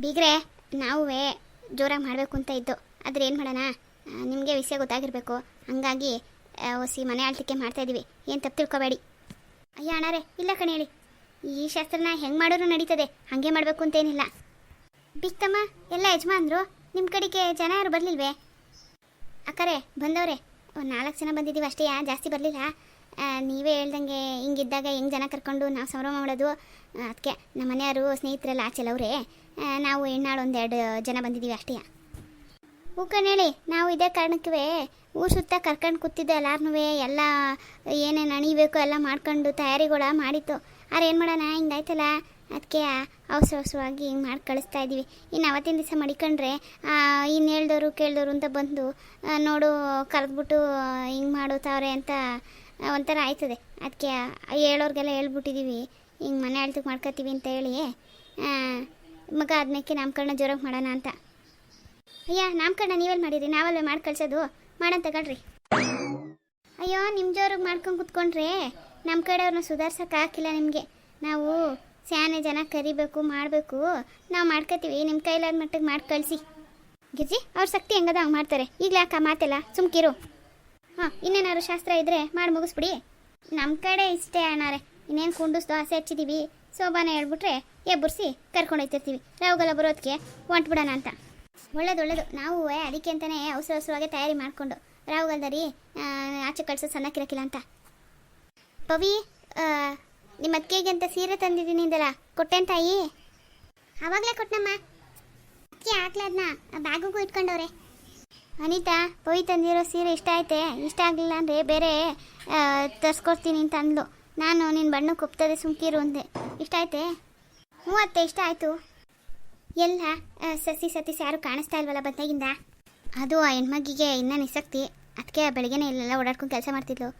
ಬೀಗ್ರೆ, ನಾವೇ ಜೋರಾಗಿ ಮಾಡಬೇಕು ಅಂತ ಇದ್ದು. ಆದರೆ ಏನು ಮಾಡೋಣ? ನಿಮಗೆ ವಿಷಯ ಗೊತ್ತಾಗಿರಬೇಕು. ಹಂಗಾಗಿ ಹೊಸಿ ಮನೆ ಆಳ್ತಿಕೆ ಮಾಡ್ತಾ ಇದೀವಿ. ಏನು ತಪ್ಪು ತಿಳ್ಕೊಬೇಡಿ. ಅಯ್ಯ, ಅಣ್ಣಾರೆ, ಇಲ್ಲ ಕಣೆ ಹೇಳಿ. ಈ ಶಾಸ್ತ್ರನ ಹೆಂಗೆ ಮಾಡೋರು ನಡೀತದೆ. ಹಾಗೆ ಮಾಡಬೇಕು ಅಂತೇನಿಲ್ಲ ಬಿಕ್ತಮ್ಮ ಎಲ್ಲ ಯಜಮಾನ್ರು ನಿಮ್ಮ ಕಡೆಗೆ ಜನ ಯಾರು ಬರಲಿಲ್ವೇ? ಅಕ್ಕರೆ, ಬಂದವ್ರೆ ಒಂದು ನಾಲ್ಕು ಜನ ಬಂದಿದ್ದೀವಿ ಅಷ್ಟೇ ಜಾಸ್ತಿ ಬರಲಿಲ್ಲ. ನೀವೇ ಹೇಳ್ದಂಗೆ ಹಿಂಗಿದ್ದಾಗ ಹೆಂಗೆ ಜನ ಕರ್ಕೊಂಡು ನಾವು ಸಂಭ್ರಮ ಮಾಡೋದು? ಅದಕ್ಕೆ ನಮ್ಮ ಮನೆಯವರು ಸ್ನೇಹಿತರೆಲ್ಲ ಆಚೆಲವ್ರೆ. ನಾವು ಹೆಣ್ಣಾಳು ಒಂದೆರಡು ಜನ ಬಂದಿದ್ದೀವಿ ಅಷ್ಟೇ. ಹೇಳಿ ನಾವು ಇದೇ ಕಾರಣಕ್ಕೆ ಊರು ಸುತ್ತ ಕರ್ಕೊಂಡು ಕೂತಿದ್ದೆ ಎಲ್ಲಾರ್ನೂ ಎಲ್ಲ ಏನೇನು ಅಣಿಬೇಕು ಎಲ್ಲ ಮಾಡ್ಕೊಂಡು ತಯಾರಿಗಳ ಮಾಡಿತ್ತು. ಆದ್ರೆ ಏನು ಮಾಡೋಣ, ಹಿಂಗಾಯ್ತಲ್ಲ? ಅದಕ್ಕೆ ಅವಸರ ಅವಸರವಾಗಿ ಹಿಂಗೆ ಮಾಡಿ ಕಳಿಸ್ತಾ ಇದ್ದೀವಿ. ಇನ್ನು ಅವತ್ತಿನ ದಿವಸ ಮಡಿಕೊಂಡ್ರೆ ಇನ್ನು ಹೇಳ್ದವರು ಕೇಳ್ದವರು ಅಂತ ಬಂದು ನೋಡು ಕರೆದ್ಬಿಟ್ಟು ಹಿಂಗೆ ಮಾಡೋತಾವ್ರೆ ಅಂತ ಒಂಥರ ಆಯ್ತದೆ. ಅದಕ್ಕೆ ಹೇಳೋರಿಗೆಲ್ಲ ಹೇಳ್ಬಿಟ್ಟಿದ್ದೀವಿ ಹಿಂಗೆ ಮನೆ ಅಳ್ತಕ್ಕೆ ಮಾಡ್ಕೋತೀವಿ ಅಂತ ಹೇಳಿ. ಮಗ ಅದನ್ನಕ್ಕೆ ನಾಮಕರಣ ಜೋರಾಗಿ ಮಾಡೋಣ ಅಂತ. ಅಯ್ಯ, ನಾಮಕರಣ ನೀವೆಲ್ಲಿ ಮಾಡಿರಿ ನಾವಲ್ಲೇ ಮಾಡಿ ಕಳ್ಸೋದು? ಮಾಡಂತ ತಗೊಳ್ರಿ. ಅಯ್ಯೋ ನಿಮ್ಮ ಜೋರಾಗಿ ಮಾಡ್ಕೊಂಡು ಕುತ್ಕೊಂಡ್ರೆ ನಮ್ಮ ಕಡೆಯವ್ರನ್ನ ಸುಧಾರ್ಸಕ್ಕೆ ಹಾಕಿಲ್ಲ ನಿಮಗೆ. ನಾವು ಸ್ಯಾನೆ ಜನ ಕರಿಬೇಕು, ಮಾಡಬೇಕು. ನಾವು ಮಾಡ್ಕೋತೀವಿ ನಿಮ್ಮ ಕೈಲಾದ ಮಟ್ಟಿಗೆ ಮಾಡಿ ಕಳಿಸಿ. ಗಿರ್ಜಿ, ಅವ್ರ ಶಕ್ತಿ ಹೆಂಗದ? ಹಂಗೆ ಮಾಡ್ತಾರೆ. ಈಗಲೇ ಅಕ್ಕ ಮಾತೆಲ್ಲ? ಸುಮ್ಕಿರು. ಹಾಂ, ಇನ್ನೇನಾದ್ರು ಶಾಸ್ತ್ರ ಇದ್ದರೆ ಮಾಡಿ ಮುಗಿಸ್ಬಿಡಿ. ನಮ್ಮ ಕಡೆ ಇಷ್ಟೇ ಅಣ್ಣಾರೆ. ಇನ್ನೇನು ಕುಂಡಿಸ್ದು ಆಸೆ ಹಚ್ಚಿದ್ದೀವಿ ಸೋಬಾನ ಹೇಳ್ಬಿಟ್ರೆ ಎಬ್ಬರ್ಸಿ ಕರ್ಕೊಂಡು ಹೋಗ್ತಿರ್ತೀವಿ ರಾವುಗೆಲ್ಲ ಬರೋದಕ್ಕೆ ಹೊಂಟ್ಬಿಡೋಣ ಅಂತ. ಒಳ್ಳೇದು ಒಳ್ಳೇದು ನಾವು ಅದಕ್ಕೆ ಅಂತಲೇ ಅವಸರ ಅವಸರವಾಗಿ ತಯಾರಿ ಮಾಡಿಕೊಂಡು. ರಾವುಗಲ್ದರಿ ಆಚೆ ಕಳ್ಸೋದು ಸಣ್ಣಕ್ಕಿರಕ್ಕಿಲ್ಲ ಅಂತ. ಪವಿ ನಿಮ್ಮ ಅತ್ತಿಗೆಗೆ ಅಂತ ಸೀರೆ ತಂದಿದ್ದೀನಿ ಅಂದಲ್ಲ ಕೊಟ್ಟೆನ್ ತಾಯಿ? ಆವಾಗಲೇ ಕೊಟ್ಟನಮ್ಮ ಅಕ್ಕಿ ಹಾಕ್ಲಾದ್ನ ಬ್ಯಾಗಿಗೂ ಇಟ್ಕೊಂಡವ್ರೆ. ಅನಿತಾ ಪವಿ ತಂದಿರೋ ಸೀರೆ ಇಷ್ಟ ಆಯ್ತೆ ಇಷ್ಟ ಆಗಲಿಲ್ಲ ಅಂದರೆ ಬೇರೆ ತರಿಸ್ಕೊಡ್ತೀನಿ ಅಂತ ಅಂದ್ಲು. ನಾನು ನಿನ್ನ ಬಣ್ಣಕ್ಕೆ ಕುಪ್ತದೆ ಸುಮ್ಕಿರು ಅಂದೆ. ಇಷ್ಟ ಆಯ್ತೆ ಅತ್ತೆ ಇಷ್ಟ ಆಯಿತು. ಎಲ್ಲ ಸಸಿ ಸತಿ ಯಾರು ಕಾಣಿಸ್ತಾ ಇಲ್ವಲ್ಲ ಬಂದಾಗಿಂದ? ಅದು ಆ ಹೆಣ್ಮಗಿಗೆ ಇನ್ನೂ ನಿಸಕ್ತಿ ಅದಕ್ಕೆ ಬೆಳಗ್ಗೆನೇ ಇಲ್ಲೆಲ್ಲ ಓಡಾಡ್ಕೊಂಡು ಕೆಲಸ ಮಾಡ್ತಿದ್ಲು.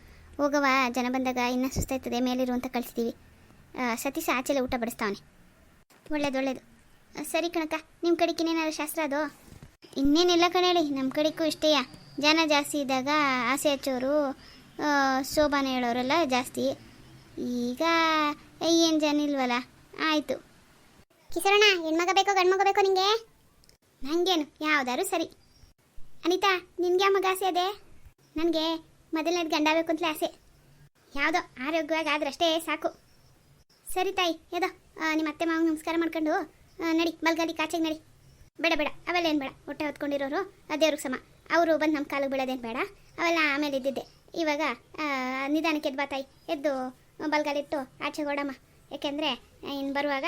ಹೋಗವ ಜನ ಬಂದಾಗ ಇನ್ನೂ ಸುಸ್ತಾಯ್ತದೆ ಮೇಲಿರು ಅಂತ ಕಳಿಸ್ತೀವಿ ಸತಿ ಸತೀಶ ಆಚೆಲೆ ಊಟ ಬಡಿಸ್ತಾವನೆ. ಒಳ್ಳೇದು ಒಳ್ಳೇದು. ಸರಿ ಕಣಕ್ಕ ನಿಮ್ಮ ಕಡೆಗೆ ಶಾಸ್ತ್ರ ಅದು? ಇನ್ನೇನಿಲ್ಲ ಕಣೇಳಿ ನಮ್ಮ ಕಡೆಗೂ ಇಷ್ಟೇಯ ಜನ ಜಾಸ್ತಿ ಇದ್ದಾಗ ಆಸೆ ಹಚ್ಚೋರು ಶೋಭಾನ ಹೇಳೋರೆಲ್ಲ ಜಾಸ್ತಿ. ಈಗ ಏನು ಜನ ಇಲ್ವಲ್ಲ? ಆಯಿತು. ಕಿಸರಣ ಹೆಣ್ಮಗ ಬೇಕೋ ಗಂಡ್ಮಗ ಬೇಕೋ ನಿಂಗೆ? ನಂಗೇನು, ಯಾವ್ದಾದ್ರು ಸರಿ. ಅನಿತಾ, ನಿನ್ಗೆ ಮಗ ಆಸೆ ಅದೇ? ನನಗೆ ಮೊದಲನೇದು ಗಂಡ ಬೇಕು ಅಂತಲೇ ಆಸೆ. ಯಾವುದೋ, ಆರೋಗ್ಯವಾಗಿ ಆದ್ರಷ್ಟೇ ಸಾಕು. ಸರಿ ತಾಯಿ ಯಾವುದೋ ನಿಮ್ಮ ಅತ್ತೆ ಮಾವ ನಮಸ್ಕಾರ ಮಾಡ್ಕೊಂಡು ನಡಿ ಮಲ್ಗಲಿ ಕಾಚೆಗೆ ನಡಿ. ಬೇಡ ಬೇಡ. ಅವೆಲ್ಲ ಏನು ಬೇಡ? ಹೊಟ್ಟೆ ಹೊತ್ಕೊಂಡಿರೋರು ದೇವ್ರಿಗೆ ಸಮ. ಅವರು ಬಂದು ನಮ್ಮ ಕಾಲಿಗೆ ಬೀಳೋದೇನು ಬೇಡ? ಅವೆಲ್ಲ ಆಮೇಲೆ ಇದ್ದಿದ್ದೆ ಇವಾಗ ನಿಧಾನಕ್ಕೆ ಎದ್ದು ಬಾ ತಾಯಿ. ಎದ್ದು ಬಲ್ಗಾಲಿಟ್ಟು ಆಚೆ ಕೊಡಮ್ಮ ಏಕೆಂದರೆ ಇನ್ನು ಬರುವಾಗ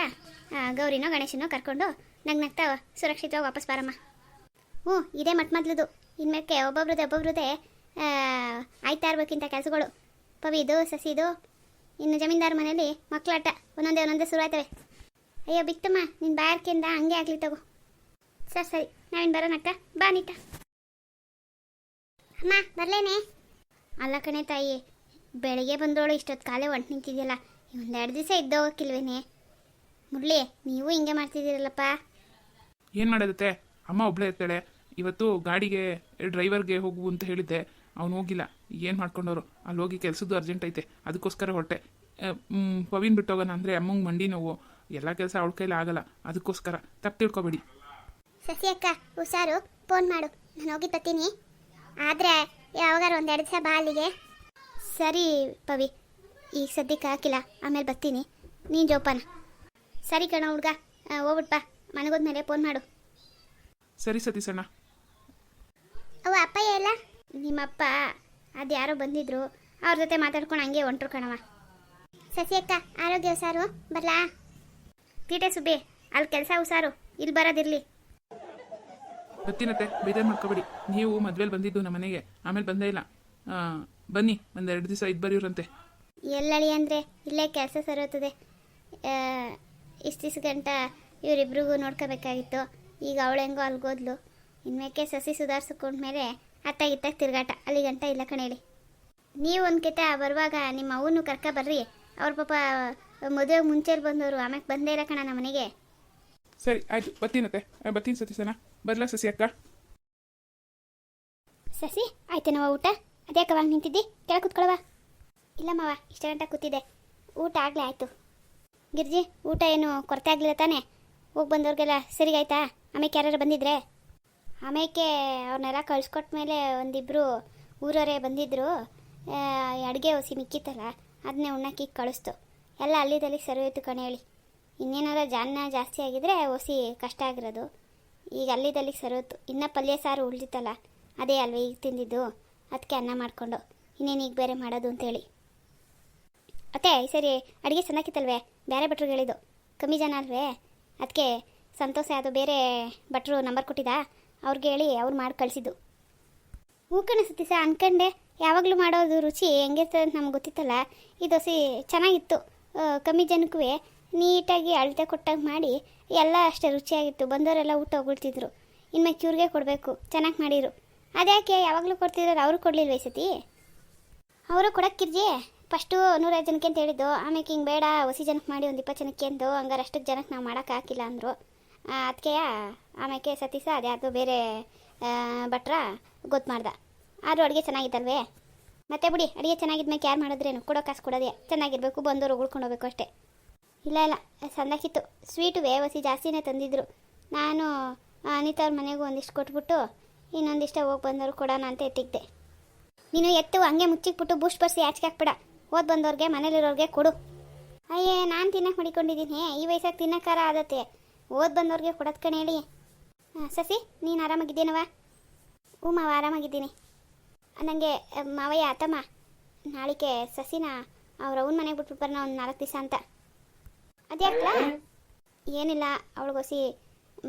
ಗೌರಿನೋ ಗಣೇಶನೋ ಕರ್ಕೊಂಡು ನಗ್ ನಗ್ತಾ ಸುರಕ್ಷಿತವಾಗಿ ವಾಪಸ್ ಬಾರಮ್ಮ. ಹ್ಞೂ ಇದೇ ಮಟ್ ಮೊದ್ಲದು. ಇನ್ಮೇಲೆ ಒಬ್ಬೊಬ್ರದೇ ಆ, ಆಯ್ತಾ ಇರ್ಬೇಕಿಂತ ಕೆಲಸಗಳು. ಪವಿದು ಸಸಿದು ಇನ್ನು ಜಮೀನ್ದಾರ ಮನೇಲಿ ಮಕ್ಕಳಾಟ ಒಂದೊಂದೇ ಒಂದೊಂದೇ ಶುರು ಆಯ್ತವೆ ಅಯ್ಯೋ ಬಿತ್ತಮ್ಮ ನಿನ್ನ ಬಾಯಾರ್ಕಿಂದ ಹಂಗೆ ಆಗ್ಲಿ ತಗೋ. ಸರಿ ಸರಿ. ನಾವಿನ್ ಬರೋಣಕ್ಕ ಬಾ ನೀಟ ಅಮ್ಮ, ಬರ್ಲೇನೆ? ಅಲ್ಲ ಕಣೆ ತಾಯಿ, ಬೆಳಿಗ್ಗೆ ಬಂದೋಳು ಇಷ್ಟೊತ್ತು ಕಾಲೇ ಹೊಂಟು ನಿಂತಿದ್ಯಲ್ಲ ಒಂದೆರಡು ದಿವಸ ಇದ್ದೋಗಕ್ಕಿಲ್ವೇನೆ ಮುರಳಿ, ನೀವು ಹಿಂಗೆ ಮಾಡ್ತಿದ್ದೀರಲ್ಲಪ್ಪ? ಏನು ಮಾಡೋದತ್ತೆ? ಅಮ್ಮ ಒಬ್ಬಳೇ ಇರ್ತಾಳೆ. ಇವತ್ತು ಗಾಡಿಗೆ, ಡ್ರೈವರ್ಗೆ ಹೋಗು ಅಂತ ಹೇಳಿದ್ದೆ. ಅವ್ನು ಹೋಗಿಲ್ಲ. ಏನು ಮಾಡ್ಕೊಂಡವರು? ಅಲ್ಲಿ ಹೋಗಿ ಕೆಲಸದ್ದು ಅರ್ಜೆಂಟ್ ಐತೆ. ಅದಕ್ಕೋಸ್ಕರ ಹೊರಟೆ. ಪವಿನ್ ಬಿಟ್ಟೋಗೋಣ ಅಂದರೆ ಅಮ್ಮಂಗೆ ಮಂಡಿ ನೋವು. ಎಲ್ಲ ಕೆಲಸ ಅವಳ ಕೈಲಿ ಆಗಲ್ಲ. ಅದಕ್ಕೋಸ್ಕರ. ತಪ್ಪು ತಿಳ್ಕೊಬೇಡಿ. ಸಸಿ ಅಕ್ಕ ಹುಷಾರು ಫೋನ್ ಮಾಡು. ನಾನು ಹೋಗಿ ಬರ್ತೀನಿ ಆದರೆ ಯಾವಾಗಾರ ಎರಡು ದಿವಸ ಬಾ ಅಲ್ಲಿಗೆ. ಸರಿ ಪವಿ. ಈಗ ಸದ್ಯಕ್ಕೆ ಹಾಕಿಲ್ಲ. ಆಮೇಲೆ ಬರ್ತೀನಿ. ನೀನು ಜೋಪಾನ. ಸರಿ ಕಣ ಹುಡ್ಗ. ಹೋಗ್ಬಿಟ್ಪ ಮನೆಗೋದ್ಮೇಲೆ ಫೋನ್ ಮಾಡು. ಸರಿ ಸತೀಶಣ್ಣ ಅವ ಅಪ್ಪ ಎಲ್ಲ? ನಿಮ್ಮಪ್ಪ ಅದು ಯಾರೋ ಬಂದಿದ್ರು. ಅವ್ರ ಜೊತೆ ಮಾತಾಡ್ಕೊಂಡು ಹಂಗೆ ಹೊಂಟ್ರು ಕಣವ ಸಸಿ ಅಕ್ಕ ಆರೋಗ್ಯ ಹುಷಾರು? ಬರಲಾ? ತೀಟೆ ಸುಬ್ಬಿ ಅಲ್ಲಿ ಕೆಲಸ ಹುಷಾರು. ಇಲ್ಲಿ ಬರೋದಿರ್ಲಿ. ಗೊತ್ತಿನತ್ತೆ ಬೇಜಾರು ಮಾಡ್ಕೋಬೇಡಿ. ನೀವು ಮದ್ವೆಲಿ ಬಂದಿದ್ದು ನಮ್ಮ ಮನೆಗೆ. ಆಮೇಲೆ ಬಂದೇ ಇಲ್ಲ. ಬನ್ನಿ ಒಂದೆರಡು ದಿವಸ ಇದ್ ಬರೀವ್ರಂತೆ ಎಲ್ಲಳಿ ಅಂದರೆ ಇಲ್ಲೇ ಕೆಲಸ ಸರೋತದೆ. ಇಷ್ಟಿಷ್ಟು ಗಂಟ ಇವರಿಬ್ರಿಗೂ ನೋಡ್ಕೋಬೇಕಾಗಿತ್ತು. ಈಗ ಅವಳು ಹೆಂಗೋ ಅಲ್ಗೋದ್ಲು. ಇನ್ಮೇಕೆ ಸಸಿ ಅತ್ತ ಇತ್ತ ತಿರುಗಾಟ. ಅಲ್ಲಿ ಗಂಟ ಇಲ್ಲ ಕಣೇಳಿ ನೀವು ಒಂದು ಕಿತ ಬರುವಾಗ ನಿಮ್ಮ ಅವನು ಕರ್ಕ ಬರ್ರಿ. ಅವ್ರ ಪಾಪ ಮದುವೆ ಮುಂಚೆ ಬಂದವರು ಆಮ್ಯಾಕೆ ಬಂದೇ ಇಲ್ಲ ಕಣ ನಮ್ಮ ಮನೆಗೆ. ಸರಿ ಆಯ್ತು. ಬತ್ತೀನತ್ತೆ ಬತ್ತೀನಿ ಸತೀಸಣ್ಣ ಬರ್ಲಾ ಸಸಿ ಅಕ್ಕ? ಸಸಿ ಆಯ್ತೇನವ ಊಟ. ಅದ್ಯಾಕವಾಗ ನಿಂತಿದ್ದಿ ಕೆಳ ಕೂತ್ಕೊಳವ ಇಲ್ಲ ಮಾವ, ಇಷ್ಟ ಗಂಟ ಕೂತಿದ್ದೆ. ಊಟ ಆಗಲೇ ಆಯಿತು. ಗಿರ್ಜಿ, ಊಟ ಏನು ಕೊರತೆ ಆಗಲಿಲ್ಲ ತಾನೇ? ಹೋಗಿ ಬಂದವ್ರಿಗೆಲ್ಲ ಸರಿಗಾಯ್ತಾ ಆಮೇಲೆ ಯಾರು ಬಂದಿದ್ರೆ? ಆಮೇಲೆ ಅವ್ರನ್ನೆಲ್ಲ ಕಳ್ಸ್ಕೊಟ್ಟ ಮೇಲೆ ಒಂದಿಬ್ಬರು ಊರವರೇ ಬಂದಿದ್ದರು ಅಡುಗೆ ಹೊಸಿ ಮಿಕ್ಕಿತ್ತಲ್ಲ ಅದನ್ನೇ ಉಣ್ಣಕ್ಕಿ ಕಳಿಸ್ತು. ಎಲ್ಲ ಅಲ್ಲಿದಲ್ಲಿ ಸರಿ ಹೋಯ್ತು ಕಣೆ ಹೇಳಿ. ಇನ್ನೇನಾರ ಜಾನ ಜಾಸ್ತಿ ಆಗಿದ್ರೆ ಹೊಸಿ ಕಷ್ಟ ಆಗಿರೋದು. ಈಗ ಅಲ್ಲಿದ್ದಲ್ಲಿಗೆ ಸರೋತು. ಇನ್ನೂ ಪಲ್ಯ ಸಾರು ಉಳಿದಿತ್ತಲ್ಲ, ಅದೇ ಅಲ್ವೇ ಈಗ ತಿಂದಿದ್ದು. ಅದಕ್ಕೆ ಅನ್ನ ಮಾಡಿಕೊಂಡು, ಇನ್ನೇನು ಈಗ ಬೇರೆ ಮಾಡೋದು ಅಂತೇಳಿ. ಅತ್ತೆ, ಈ ಸರಿ ಅಡುಗೆ ಚೆನ್ನಾಗಿತ್ತಲ್ವೇ? ಬೇರೆ ಭಟ್ರಿಗೆ ಹೇಳಿದ್ದು. ಕಮ್ಮಿ ಜನ ಅಲ್ವೇ? ಅದಕ್ಕೆ ಸಂತೋಷ ಅದು ಬೇರೆ ಭಟ್ರು ನಂಬರ್ ಕೊಟ್ಟಿದ್ದ? ಅವ್ರಿಗೆ ಹೇಳಿ ಅವ್ರು ಮಾಡಿ ಕಳಿಸಿದ್ದು. ಹೂ ಸರ್ ಅನ್ಕಂಡೆ. ಯಾವಾಗಲೂ ಮಾಡೋದು ರುಚಿ ಹೆಂಗಿರ್ತದೆ ಅಂತ ನಮ್ಗೆ ಗೊತ್ತಿತ್ತಲ್ಲ? ಈ ದೋಸೆ ಚೆನ್ನಾಗಿತ್ತು. ಕಮ್ಮಿ ಜನಕ್ಕೂ ನೀಟಾಗಿ ಅಳತೆ ಕೊಟ್ಟಾಗ ಮಾಡಿ ಎಲ್ಲ ಅಷ್ಟೇ ರುಚಿಯಾಗಿತ್ತು. ಬಂದವರೆಲ್ಲ ಊಟ ಹೋಗ್ಬಿಡ್ತಿದ್ರು ಇನ್ಮೇಲೆ ಕ್ಯೂರ್ಗೆ ಕೊಡಬೇಕು. ಚೆನ್ನಾಗಿ ಮಾಡಿರು. ಅದ್ಯಾಕೆ ಯಾವಾಗಲೂ ಕೊಡ್ತಿದ್ರು ಅವರು ಕೊಡಲಿಲ್ಲ ಈ ಸತಿ? ಅವರು ಕೊಡಕ್ಕಿರ್ಜಿ ಫಸ್ಟು ನೂರೈದು ಜನಕ್ಕೆ ಅಂತ ಹೇಳಿದ್ದು. ಆಮೇಲೆ ಹಿಂಗೆ ಬೇಡ, ಹೊಸಿ ಜನಕ್ಕೆ ಮಾಡಿ ಒಂದು ಇಪ್ಪತ್ತು ಜನಕ್ಕೆ ಅಂದು ಹಂಗಾರೆ ಅಷ್ಟಕ್ಕೆ ಜನಕ್ಕೆ ನಾವು ಮಾಡೋಕ್ಕಾಗಿಲ್ಲ ಅಂದರು. ಅದಕ್ಕೆ ಆಮೇಲೆ ಸತೀಸ ಅದ್ಯಾವುದು ಬೇರೆ ಭಟ್ರ ಗೊತ್ತು ಮಾಡ್ದ. ಆದರೂ ಅಡುಗೆ ಚೆನ್ನಾಗಿದ್ದಲ್ವೇ ಮತ್ತೆ ಬಿಡಿ, ಅಡುಗೆ ಚೆನ್ನಾಗಿದ್ಮೇಲೆ ಯಾರು ಮಾಡಿದ್ರೇನು? ಕೊಡೋ ಕಾಸು ಕೊಡೋದೇ. ಚೆನ್ನಾಗಿರಬೇಕು, ಬಂದವರು ಉಳ್ಕೊಂಡು ಹೋಗ್ಬೇಕು ಅಷ್ಟೇ. ಇಲ್ಲ ಇಲ್ಲ. ಸಂದಾಕಿತ್ತು ಸ್ವೀಟು ಹೊಸಿ ಜಾಸ್ತಿನೇ ತಂದಿದ್ರು. ನಾನು ಅನಿತಾ ಅವ್ರ ಮನೆಗೂ ಒಂದಿಷ್ಟು ಕೊಟ್ಬಿಟ್ಟು ಇನ್ನೊಂದಿಷ್ಟ ಹೋಗಿ ಬಂದವರು ಕೊಡೋಣ ಅಂತ ಎತ್ತಿದ್ದೆ. ನೀನು ಎತ್ತು, ಹಂಗೆ ಮುಚ್ಚಿಕ್ಬಿಟ್ಟು ಬೂಸ್ಟ್ ಬರ್ಸಿ ಆಚೆಗೆ ಹಾಕ್ಬೇಡ. ಓದ್ ಬಂದವ್ರಿಗೆ ಮನೇಲಿರೋರಿಗೆ ಕೊಡು. ಅಯ್ಯೇ, ನಾನು ತಿನ್ನಕ್ಕೆ ಮಡಿಕೊಂಡಿದ್ದೀನಿ. ಈ ವಯಸ್ಸಾಗಿ ತಿನ್ನಕ್ಕಾರ ಆದತ್ತೆ. ಓದ್ ಬಂದವ್ರಿಗೆ ಕೊಡೋದ್ ಕಣೆ ಹೇಳಿ. ಸಸಿ, ನೀನು ಆರಾಮಾಗಿದ್ದೀನವ? ಹ್ಞೂ, ಮಾವ, ಆರಾಮಾಗಿದ್ದೀನಿ. ನನಗೆ ಮಾವಯ್ಯ, ಅತ್ತಮ್ಮ, ನಾಳಿಕೆ ಸಸಿನ ಅವ್ರ ಅವ್ನ ಮನೆಗೆ ಬಿಟ್ಬಿಟ್ಟು ಬರೋಣ ಒಂದು ನಾಲ್ಕು ದಿವಸ ಅಂತ. ಅದ್ಯಾಕ್ಲ ಏನಿಲ್ಲ ಅವಳಿಗೋಸಿ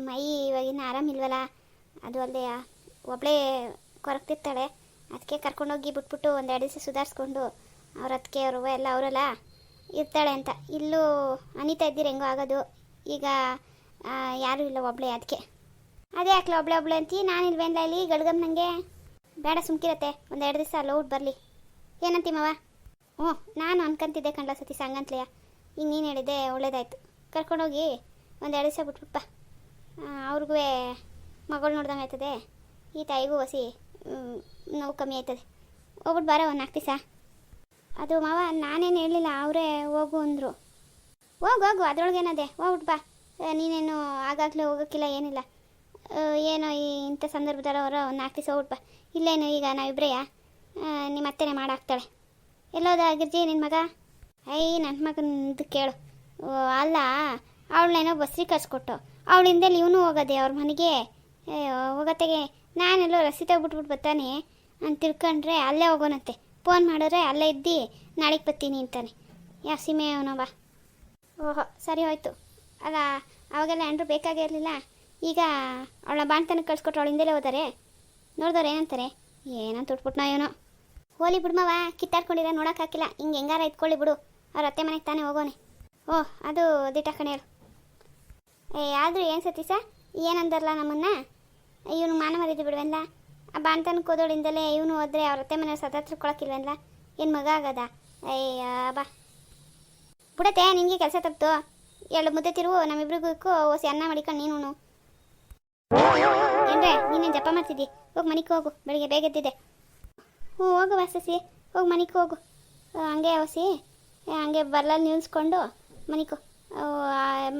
ಮೈ ಇವಾಗಿನ ಆರಾಮಿಲ್ವಲ್ಲ ಅದು ಅಲ್ಲದೆ ಒಬ್ಬಳೇ ಕೊರಕ್ತಿರ್ತಾಳೆ ಅದಕ್ಕೆ ಕರ್ಕೊಂಡೋಗಿ ಬಿಟ್ಬಿಟ್ಟು ಒಂದೆರಡು ದಿವಸ ಸುಧಾರಿಸ್ಕೊಂಡು ಅವ್ರ ಅದಕ್ಕೆ ಅವರು ಎಲ್ಲ ಅವರೆಲ್ಲ ಇರ್ತಾಳೆ ಅಂತ. ಇಲ್ಲೂ ಅನಿತಾ ಇದ್ದೀರ ಹೆಂಗೋ ಆಗೋದು, ಈಗ ಯಾರೂ ಇಲ್ಲ ಒಬ್ಳೆ ಅದಕ್ಕೆ ಅದೇ ಹಾಕ್ಲ ಒಬ್ಳೆ ಒಬ್ಳೆ ಅಂತೀ, ನಾನು ಇಲ್ಲ ಇಲ್ಲಿ, ಗಡ್ಗಮ್ ನನಗೆ ಬೇಡ ಸುಮ್ಕಿರತ್ತೆ, ಒಂದೆರಡು ದಿವಸ ಲೌಡ್ ಬರಲಿ. ಏನಂತಿ ಮಾವ? ಹ್ಞೂ, ನಾನು ಅನ್ಕೊಂತಿದ್ದೆ ಕಣ್ಲ ಸತಿ ಸಂಗಂತ್ಲೆಯ ಈಗ ಹೇಳಿದೆ ಒಳ್ಳೇದಾಯ್ತು. ಕರ್ಕೊಂಡೋಗಿ ಎರಡು ದಿವಸ ಬಿಟ್ಬಿಟ್ಪ ಅವ್ರಿಗೂ ಮಗಳು ನೋಡ್ದಂಗೆ ಆಯ್ತದೆ. ಈ ತಾಯಿಗೂ ಹಸಿ ನೋವು ಕಮ್ಮಿ ಆಯ್ತದೆ. ಹೋಗ್ಬಿಟ್ಟು ಬಾರ ಒಂದು ನಾಲ್ಕು ದಿವಸ. ಅದು ಮಾವ, ನಾನೇನು ಹೇಳಿಲ್ಲ ಅವರೇ ಹೋಗು ಅಂದರು. ಹೋಗು ಹೋಗು ಅದ್ರೊಳಗೇನದೆ ಹೋಗ್ಬಿಟ್ಟು ಬಾ. ನೀನೇನು ಆಗಾಗಲೇ ಹೋಗೋಕ್ಕಿಲ್ಲ, ಏನಿಲ್ಲ. ಏನೋ ಈ ಇಂಥ ಸಂದರ್ಭದಲ್ಲಿ ಅವರು ಒಂದು ನಾಲ್ಕು ದಿವಸ ಹೋಗ್ಬಿಟ್ಟು ಬಾ. ಇಲ್ಲೇನು ಈಗ ನಾವಿಬ್ರೆಯಾ? ನಿಮ್ಮ ಅತ್ತೆನೇ ಮಾಡಾಕ್ತಾಳೆ ಎಲ್ಲೋದ ಗಿರ್ಜಿ ನಿನ್ನ ಮಗ? ಐ ನನ್ನ ಮಗನದು ಕೇಳು. ಅಲ್ಲ ಅವಳನ್ನೇನೋ ಬಸ್ರಿ ಕಳ್ಸ್ಕೊಟ್ಟು ಅವಳಿಂದಲೇ ಇವನು ಹೋಗೋದೆ ಅವ್ರ ಮನೆಗೆ? ಹೋಗತ್ತೆಗೆ ನಾನೆಲ್ಲೋ ರಸಿ ತೆಗ್ಬಿಟ್ಬಿಟ್ಟು ಬರ್ತಾನೆ. ಅಂತ ತಿಳ್ಕೊಂಡ್ರೆ ಅಲ್ಲೇ ಹೋಗೋನಂತೆ. ಫೋನ್ ಮಾಡಿದ್ರೆ ಅಲ್ಲೇ ಇದ್ದು, ನಾಳೆಗೆ ಬರ್ತೀನಿ ಅಂತಾನೆ. ಯಾವ ಸೀಮೆ ಅವನವ ಓಹೋ, ಸರಿ ಹೋಯ್ತು. ಅಲ್ಲ ಅವಾಗೆಲ್ಲ ಎಂಡ್ರು ಬೇಕಾಗಿರಲಿಲ್ಲ ಈಗ ಅವಳ ಬಾಣ್ತನಕ್ಕೆ ಕಳ್ಸ್ಕೊಟ್ರೆ ಅವಳಿಂದಲೇ ಹೋದಾರೆ. ನೋಡಿದವ್ರು ಏನಂತಾರೆ? ಏನಂತ ಉಟ್ಬಿಟ್ನೋ ಏನೋ ಹೋಲಿ ಬಿಡ್ಮವ ಕಿತ್ತಾಡ್ಕೊಂಡಿರ ನೋಡೋಕ್ಕಾಕಿಲ್ಲ ಹಿಂಗೆ ಹೆಂಗಾರ ಇದ್ಕೊಳ್ಳಿ ಬಿಡು. ಅವ್ರ ಅತ್ತೆ ಮನೆಗೆ ತಾನೇ ಹೋಗೋನೆ ಓ, ಅದು ದಿಟ್ಟ ಕಣೆ ಹೇಳು ಏ, ಆದರೂ ಏನು ಸತೀಸ ಏನಂದರಲ್ಲ ನಮ್ಮನ್ನ? ಇವನು ಮಾನ ಮರಿದು ಬಿಡುವೆಲ್ಲ ಆ ಬಾಣ್ತನ ಕೋದೋಳಿಂದಲೇ ಇವನು ಹೋದ್ರೆ ಅವ್ರ ಅತ್ತೆ ಮನೆ ಸತತ್ರ ಕೊಳಕಿಲ್ವಲ್ಲ ಏನು ಮಗ ಆಗದ? ಅಯ್ಯ ಬಾ. ಬಿಡತ್ತೆ ನಿನಗೆ ಕೆಲಸ ತಪ್ಪಿತು ಎರಡು ಮುದ್ದೆ ತಿರುವು ನಮ್ಮಿಬ್ರಿಗೂ ಓಸಿ ಅನ್ನ ಮಾಡಿಕೊಂಡು ನೀನು ಏನ್ರೆ, ನೀನೇನು ಜಪ ಮಾಡ್ತಿದ್ದಿ? ಹೋಗಿ ಮನೆಗೆ ಹೋಗು, ಬೆಳಿಗ್ಗೆ ಬೇಗ ಎದ್ದಿದ್ದೆ. ಹ್ಞೂ, ಹೋಗು ವಾಸಸಿ, ಹೋಗಿ ಮನೆಗೆ ಹೋಗು. ಹಂಗೆ ಹೊಸಿ ಹಂಗೆ ಬರ್ಲಲ್ಲಿ ನಿಲ್ಸ್ಕೊಂಡು ಮನಿಕೋ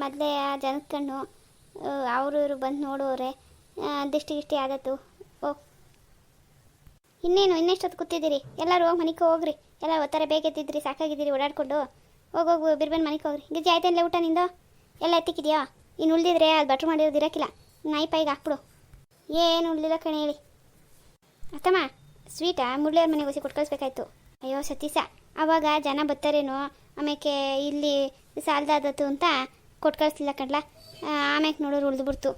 ಮೊದಲೇ ಆ ಅವರು ಇವರು ಬಂದು ನೋಡೋರೆ ದಿಷ್ಟಿ ಗಿಷ್ಟಿ ಆದತ್ತು ಓ. ಇನ್ನೇನು, ಇನ್ನೆಷ್ಟೊತ್ತು ಕೂತಿದ್ದೀರಿ? ಎಲ್ಲರೂ ಹೋಗಿ ಮನಿಗೆ ಹೋಗ್ರಿ. ಎಲ್ಲ ಒತ್ತಾರೆ ಎದ್ದಿದ್ರಿ, ಸಾಕಾಗಿದ್ದೀರಿ, ಓಡಾಡ್ಕೊಂಡು. ಹೋಗೋಗು ಬಿರ್ಬನ್ ಮನೆಗೆ ಹೋಗ್ರಿ. ಗಿಜ್ಜಿ ಆಯ್ತಲ್ಲೇ ಊಟ ನಿಂದು? ಎಲ್ಲ ಎತ್ತಿಕ್ಕಿದ್ಯಾ? ಇನ್ನು ಉಳಿದಿದ್ರೆ ಅದು ಬಟ್ರು ಮಾಡಿರೋದು ಇರೋಕ್ಕಿಲ್ಲ. ನಾಯಿ ಪೈಗೆ ಹಾಕ್ಬಿಡು. ಏನು ಉಳಿದಿಲ್ಲ ಕಣೆ ಹೇಳಿ. ಅತ್ತಮ್ಮ ಸ್ವೀಟಾ ಮುಳ್ಳಿಯವ್ರ ಮನೆಗೆ ಹೊಸಿ ಕೊಟ್ಟು ಅಯ್ಯೋ ಸತೀಸ ಅವಾಗ ಜನ ಬರ್ತಾರೇನೋ ಆಮೇಲೆ ಇಲ್ಲಿ ಸಾಲದಾದತ್ತು ಅಂತ ಕೊಟ್ಟು ಕಳಿಸ್ಲಿಲ್ಲ ಕಣ್ಲ. ಆಮೇಲೆ ನೋಡೋರು ಉಳಿದ್ಬಿಡ್ತು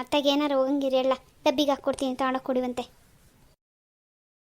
ಅತ್ತಾಗ ಏನಾರು ಹೋಗಂಗಿರಲ್ಲ ಡಬ್ಬಿಗೆ ಹಾಕ್ಕೊಡ್ತೀನಿ, ತಗೊಂಡೋಗಿ ಕೊಡುವಂತೆ